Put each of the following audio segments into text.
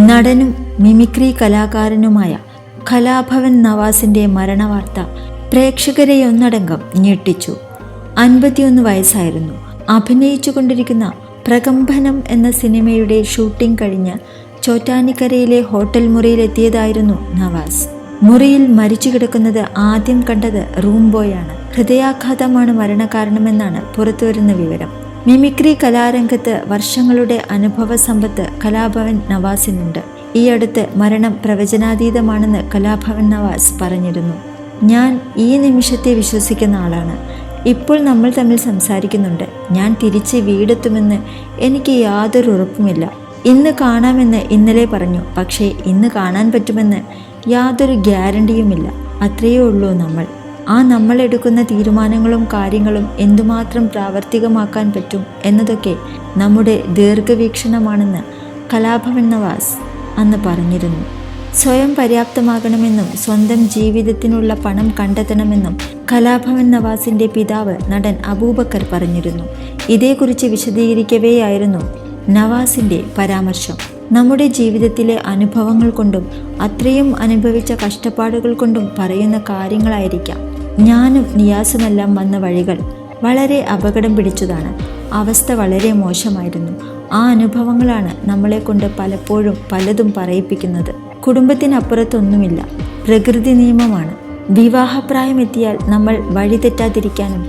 നടനും മിമിക്രി കലാകാരനുമായ കലാഭവൻ നവാസിന്റെ മരണവാർത്ത പ്രേക്ഷകരെ ഒന്നടങ്കം ഞെട്ടിച്ചു. അൻപത്തിയൊന്ന് വയസ്സായിരുന്നു. അഭിനയിച്ചു കൊണ്ടിരിക്കുന്ന പ്രകമ്പനം എന്ന സിനിമയുടെ ഷൂട്ടിംഗ് കഴിഞ്ഞ് ചോറ്റാനിക്കരയിലെ ഹോട്ടൽ മുറിയിലെത്തിയതായിരുന്നു നവാസ്. മുറിയിൽ മരിച്ചു കിടക്കുന്നത് ആദ്യം കണ്ടത് റൂം ബോയാണ് ഹൃദയാഘാതമാണ് മരണകാരണമെന്നാണ് പുറത്തുവരുന്ന വിവരം. മിമിക്രി കലാരംഗത്ത് വർഷങ്ങളുടെ അനുഭവ സമ്പത്ത് കലാഭവൻ നവാസിനുണ്ട്. ഈ അടുത്ത് മരണം പ്രവചനാതീതമാണെന്ന് കലാഭവൻ നവാസ് പറഞ്ഞിരുന്നു. ഞാൻ ഈ നിമിഷത്തെ വിശ്വസിക്കുന്ന ആളാണ്. ഇപ്പോൾ നമ്മൾ തമ്മിൽ സംസാരിക്കുന്നുണ്ട്. ഞാൻ തിരിച്ച് വീടെത്തുമെന്ന് എനിക്ക് യാതൊരു ഉറപ്പുമില്ല. ഇന്ന് കാണാമെന്ന് ഇന്നലെ പറഞ്ഞു. പക്ഷേ ഇന്ന് കാണാൻ പറ്റുമെന്ന് യാതൊരു ഗ്യാരണ്ടിയുമില്ല. അത്രയേ ഉള്ളൂ നമ്മൾ. ആ നമ്മൾ എടുക്കുന്ന തീരുമാനങ്ങളും കാര്യങ്ങളും എന്തുമാത്രം പ്രാവർത്തികമാക്കാൻ പറ്റും എന്നതൊക്കെ നമ്മുടെ ദീർഘവീക്ഷണമാണെന്ന് കലാഭവൻ നവാസ് അന്ന് പറഞ്ഞിരുന്നു. സ്വയം പര്യാപ്തമാകണമെന്നും സ്വന്തം ജീവിതത്തിനുള്ള പണം കണ്ടെത്തണമെന്നും കലാഭവൻ നവാസിന്റെ പിതാവ് നടൻ അബൂബക്കർ പറഞ്ഞിരുന്നു. ഇതേക്കുറിച്ച് വിശദീകരിക്കവെയായിരുന്നു നവാസിന്റെ പരാമർശം. നമ്മുടെ ജീവിതത്തിലെ അനുഭവങ്ങൾ കൊണ്ടും അത്രയും അനുഭവിച്ച കഷ്ടപ്പാടുകൾ കൊണ്ടും പറയുന്ന കാര്യങ്ങളായിരിക്കാം ഞാനും നിയാസുമെല്ലാം വന്ന വഴികൾ വളരെ അപകടം പിടിച്ചതാണ്. അവസ്ഥ വളരെ മോശമായിരുന്നു. ആ അനുഭവങ്ങളാണ് നമ്മളെ കൊണ്ട് പലപ്പോഴും പലതും പറയിപ്പിക്കുന്നത്. കുടുംബത്തിനപ്പുറത്തൊന്നുമില്ല. പ്രകൃതി നിയമമാണ്. വിവാഹപ്രായം എത്തിയാൽ നമ്മൾ വഴിതെറ്റാതിരിക്കാനും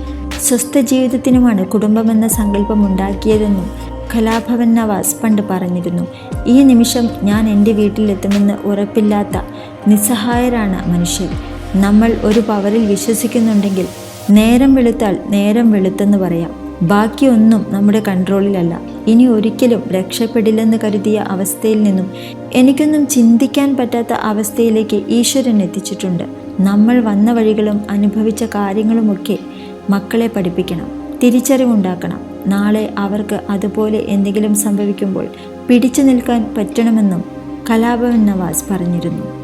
സ്വസ്ഥ ജീവിതത്തിനുമാണ് കുടുംബമെന്ന സങ്കല്പം ഉണ്ടാക്കിയതെന്നും കലാഭവൻ നവാസ് പണ്ട് പറഞ്ഞിരുന്നു. ഈ നിമിഷം ഞാൻ എന്റെ വീട്ടിലെത്തുമെന്ന് ഉറപ്പില്ലാത്ത നിസ്സഹായരാണ് മനുഷ്യർ. നമ്മൾ ഒരു പവറിൽ വിശ്വസിക്കുന്നുണ്ടെങ്കിൽ നേരം വെളുത്താൽ നേരം വെളുത്തെന്ന് പറയാം. ബാക്കിയൊന്നും നമ്മുടെ കൺട്രോളിലല്ല. ഇനി ഒരിക്കലും രക്ഷപ്പെടില്ലെന്ന് കരുതിയ അവസ്ഥയിൽ നിന്നും എനിക്കൊന്നും ചിന്തിക്കാൻ പറ്റാത്ത അവസ്ഥയിലേക്ക് ഈശ്വരൻ എത്തിച്ചിട്ടുണ്ട്. നമ്മൾ വന്ന വഴികളും അനുഭവിച്ച കാര്യങ്ങളുമൊക്കെ മക്കളെ പഠിപ്പിക്കണം. തിരിച്ചറിവുണ്ടാക്കണം. നാളെ അവർക്ക് അതുപോലെ എന്തെങ്കിലും സംഭവിക്കുമ്പോൾ പിടിച്ചു നിൽക്കാൻ പറ്റണമെന്നും കലാഭവൻ നവാസ് പറഞ്ഞിരുന്നു.